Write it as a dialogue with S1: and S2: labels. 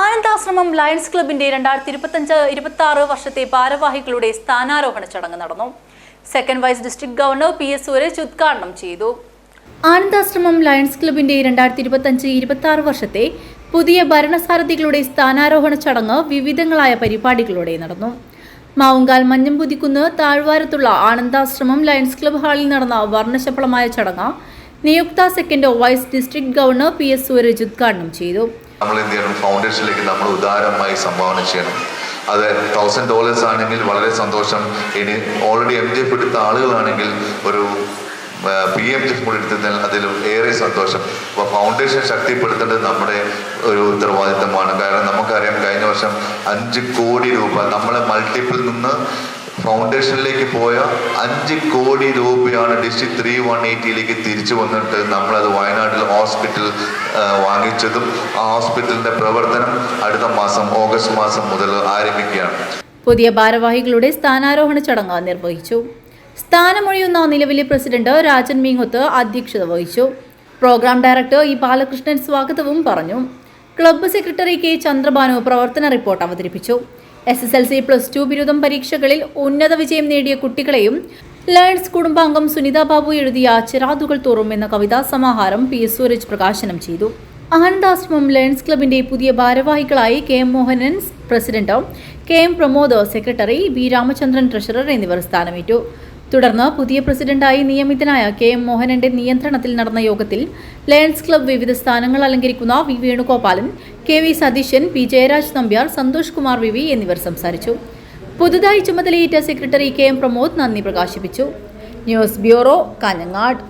S1: Anandashramam lions ക്ലബിന്റെ രണ്ടായിരത്തി ഇരുപത്തഞ്ച് ഇരുപത്തി ആറ് വർഷത്തെ ഭാരവാഹികളുടെ സ്ഥാനാരോഹണ ചടങ്ങ് നടന്നു. Second vice district governor P S Suresh ഉദ്ഘാടനം ചെയ്തു. ആനന്ദാശ്രമം ലയൺസ് ക്ലബിന്റെ രണ്ടായിരത്തി ഇരുപത്തഞ്ച് ഇരുപത്തി ആറ് വർഷത്തെ പുതിയ ഭരണസാരഥികളുടെ സ്ഥാനാരോഹണ ചടങ്ങ് വിവിധങ്ങളായ പരിപാടികളോടെ നടന്നു. മാവുങ്കാൽ മഞ്ഞംപുതിക്കുന്ന് താഴ്വാരത്തുള്ള ആനന്ദാശ്രമം ലയൺസ് ക്ലബ് ഹാളിൽ നടന്ന വർണശബളമായ ചടങ്ങ് നിയുക്ത second vice district governor P S Suraj ഉദ്ഘാടനം ചെയ്തു.
S2: നമ്മൾ എന്ത് ചെയ്യണം ഫൗണ്ടേഷനിലേക്ക് നമ്മൾ ഉദാരമായി സംഭാവന ചെയ്യണം. അത് തൗസൻഡ് ഡോളേഴ്സ് ആണെങ്കിൽ വളരെ സന്തോഷം. ഇനി ഓൾറെഡി എം ജി എഫ് എടുത്ത ആളുകളാണെങ്കിൽ ഒരു പി എം ജി എഫ് കൂടി എടുത്തതിൽ അതിലും ഏറെ സന്തോഷം. അപ്പോൾ ഫൗണ്ടേഷൻ ശക്തിപ്പെടുത്തേണ്ടത് നമ്മുടെ ഒരു ഉത്തരവാദിത്തമാണ്. കാരണം നമുക്കറിയാം കഴിഞ്ഞ വർഷം അഞ്ച് കോടി രൂപ നമ്മളെ മൾട്ടിപ്പിൾ നിന്ന് ഫൗണ്ടേഷനിലേക്ക് പോയ അഞ്ച് കോടി രൂപയാണ് ഡിസ്ട്രിക്ട് ത്രീ വൺ എയ്റ്റിയിലേക്ക് തിരിച്ചു വന്നിട്ട് നമ്മളത് വയനാട്ടിൽ ഹോസ്പിറ്റൽ വാങ്ങിച്ചതും ആ ഹോസ്പിറ്റലിന്റെ പ്രവർത്തനം അടുത്ത മാസം ഓഗസ്റ്റ് മാസം മുതൽ ആരംഭിക്കുകയാണ്.
S1: പുതിയ ഭാരവാഹികളുടെ സ്ഥാനാരോഹണ ചടങ്ങ് നിർവഹിച്ചു. സ്ഥാനമൊഴിയുന്ന നിലവിലെ പ്രസിഡന്റ് രാജൻ മീങ്ങൊത്ത് അധ്യക്ഷത വഹിച്ചു. പ്രോഗ്രാം ഡയറക്ടർ ഇ ബാലകൃഷ്ണൻ സ്വാഗതവും പറഞ്ഞു. ക്ലബ്ബ് സെക്രട്ടറി കെ ചന്ദ്രബാനു പ്രവർത്തന റിപ്പോർട്ട് അവതരിപ്പിച്ചു. S S L C plus two ബിരുദം പരീക്ഷകളിൽ ഉന്നത വിജയം നേടിയ കുട്ടികളെയും ലയൺസ് കുടുംബാംഗം സുനിത ബാബു എഴുതിയ ചിറാതുകൾ തോറും എന്ന കവിതാ സമാഹാരം പി എസ് സൂരജ് പ്രകാശനം ചെയ്തു. ആനന്ദാശ്രമം ലയൺസ് ക്ലബിന്റെ പുതിയ ഭാരവാഹികളായി K M Mohanan president K M Pramod secretary B Ramachandran treasurer എന്നിവർ സ്ഥാനമേറ്റു. തുടർന്ന് പുതിയ പ്രസിഡന്റായി നിയമിതനായ കെ എം മോഹനന്റെ നിയന്ത്രണത്തിൽ നടന്ന യോഗത്തിൽ ലയൺസ് ക്ലബ് വിവിധ സ്ഥാനങ്ങൾ അലങ്കരിക്കുന്ന V Venugopalan K V Satheesan P Jayaraj Nambiar Santhosh Kumar V V എന്നിവർ സംസാരിച്ചു. പുതുതായി ചുമതലയേറ്റ സെക്രട്ടറി കെ എം പ്രമോദ് നന്ദി പ്രകാശിപ്പിച്ചു. News bureau Kanhangad.